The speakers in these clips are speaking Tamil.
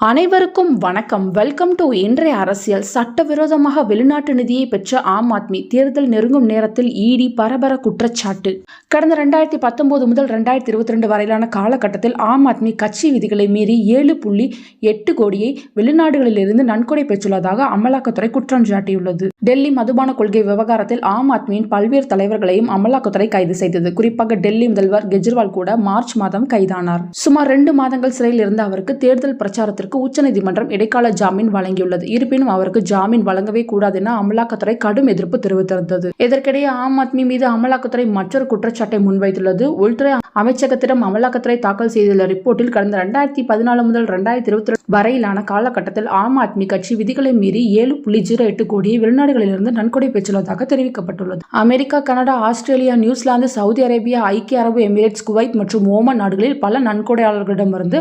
அனைவருக்கும் வணக்கம். வெல்கம் டு இன்றைய அரசியல். சட்டவிரோதமாக வெளிநாட்டு நிதியை பெற்ற ஆம் ஆத்மி தேர்தல் நெருங்கும் நேரத்தில் இடி பரபர குற்றச்சாட்டு. கடந்த ரெண்டாயிரத்தி பத்தொன்பது முதல் ரெண்டாயிரத்தி இருபத்தி ரெண்டு வரையிலான காலகட்டத்தில் ஆம் ஆத்மி கட்சி விதிகளை மீறி ஏழு புள்ளி எட்டு கோடியை வெளிநாடுகளிலிருந்து நன்கொடை பெற்றுள்ளதாக அமலாக்கத்துறை குற்றம் சாட்டியுள்ளது. டெல்லி மதுபான கொள்கை விவகாரத்தில் ஆம் ஆத்மியின் பல்வேறு தலைவர்களையும் அமலாக்கத்துறை கைது செய்தது. குறிப்பாக டெல்லி முதல்வர் கெஜ்ரிவால் கூட மார்ச் மாதம் கைதானார். சுமார் ரெண்டு மாதங்கள் சிறையில் இருந்த அவருக்கு தேர்தல் பிரச்சாரத்தில் பிரச்சாரத்திற்கு உச்சநீதிமன்றம் இடைக்கால ஜாமீன் வழங்கியுள்ளது. இருப்பினும் அவருக்கு ஜாமீன் வழங்கவே கூடாது என அமலாக்கத்துறை கடும் எதிர்ப்பு தெரிவித்திருந்தது. இதற்கிடையே ஆம் ஆத்மி மீது அமலாக்கத்துறை மற்றொரு குற்றச்சாட்டை முன்வைத்துள்ளது. உள்துறை அமைச்சகத்திடம் அமலாக்கத்துறை தாக்கல் செய்துள்ள ரிப்போர்ட்டில் கடந்த ரெண்டாயிரத்தி பதினாலு முதல் ரெண்டாயிரத்தி இருபத்தி வரையிலான காலகட்டத்தில் ஆம் ஆத்மி கட்சி விதிகளை மீறி ஏழு புள்ளி ஜீரோ எட்டு கோடியை வெளிநாடுகளிலிருந்து நன்கொடை பெற்றுள்ளதாக தெரிவிக்கப்பட்டுள்ளது. America Canada Australia New Zealand Saudi Arabia ஐக்கிய அரபு எமிரேட்ஸ் குவைத் மற்றும் ஓமன் நாடுகளில் பல நன்கொடையாளர்களிடமிருந்து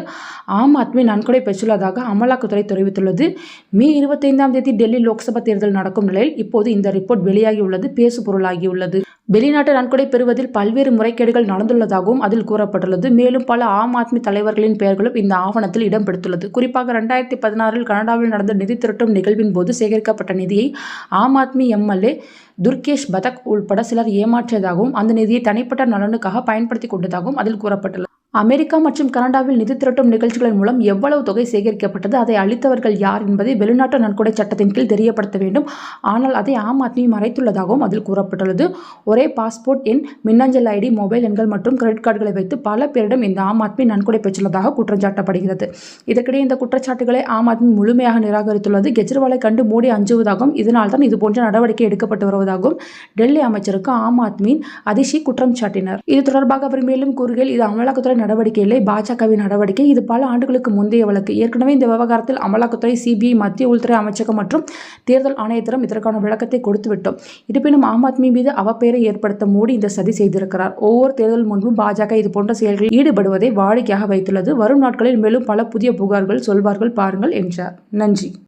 ஆம் ஆத்மி நன்கொடை பெற்றுள்ளதாக அமலாக்கத்துறை தெரிவித்துள்ளது. மே இருபத்தைந்தாம் தேதி டெல்லி லோக்சபா தேர்தல் நடக்கும் நிலையில் இப்போது இந்த ரிப்போர்ட் வெளியாகியுள்ளது பேசு பொருளாகியுள்ளது வெளிநாட்டு நன்கொடை பெறுவதில் பல்வேறு முறைகேடுகள் நடந்துள்ளதாகவும் அதில் கூறப்பட்டுள்ளது. மேலும் பல ஆம் ஆத்மி தலைவர்களின் பெயர்களும் இந்த ஆவணத்தில் இடம்பெடுத்துள்ளது. குறிப்பாக ரெண்டாயிரத்தி பதினாறில் கனடாவில் நடந்த நிதி திரட்டும் நிகழ்வின் போது சேகரிக்கப்பட்ட நிதியை ஆம் ஆத்மி எம்எல்ஏ துர்கேஷ் பதக் உள்பட சிலர் ஏமாற்றியதாகவும் அந்த நிதியை தனிப்பட்ட நலனுக்காக பயன்படுத்தி கொண்டதாகவும் அதில் கூறப்பட்டுள்ளது. அமெரிக்கா மற்றும் கனடாவில் நிதி திரட்டும் நிகழ்ச்சிகளின் மூலம் எவ்வளவு தொகை சேகரிக்கப்பட்டது அதை அளித்தவர்கள் யார் என்பதை வெளிநாட்டு நன்கொடை சட்டத்தின் கீழ் தெரியப்படுத்த வேண்டும். ஆனால் அதை ஆம் ஆத்மி மறைத்துள்ளதாகவும் அதில் கூறப்பட்டுள்ளது. ஒரே பாஸ்போர்ட் எண் மின்னஞ்சல் ஐடி மொபைல் எண்கள் மற்றும் கிரெடிட் கார்டுகளை வைத்து பல பேரிடம் இந்த ஆம் ஆத்மி நன்கொடை பெற்றுள்ளதாக குற்றம் சாட்டப்படுகிறது இதற்கிடையே இந்த குற்றச்சாட்டுகளை ஆம் ஆத்மி முழுமையாக நிராகரித்துள்ளது. கெஜ்ரிவாலை கண்டு மோடி அஞ்சுவதாகவும் இதனால் தான் இதுபோன்ற நடவடிக்கை எடுக்கப்பட்டு வருவதாகவும் டெல்லி அமைச்சருக்கு ஆம் ஆத்மியின் அதிஷி குற்றம் சாட்டினர். இது தொடர்பாக அவர் மேலும் கூறுகையில் இது அமலாக்கத்துறை நடவடிக்கை இல்லை பாஜகவின் நடவடிக்கை இது பல ஆண்டுகளுக்கு முந்தைய வழக்கு. ஏற்கனவே இந்த விவகாரத்தில் அமலாக்கத்துறை சிபிஐ மத்திய உள்துறை அமைச்சகம் மற்றும் தேர்தல் ஆணையத்திடம் இதற்கான விளக்கத்தை கொடுத்துவிட்டோம். இருப்பினும் ஆம் ஆத்மி மீது அவப்பெயரை ஏற்படுத்த மோடி இந்த சதி செய்திருக்கிறார். ஒவ்வொரு தேர்தல் முன்பும் பாஜக இது போன்ற செயல்களில் ஈடுபடுவதை வாடிக்கையாக வைத்துள்ளது. வரும் நாட்களில் மேலும் பல புதிய புகார்கள் சொல்வார்கள் பாருங்கள் என்றார். நன்றி.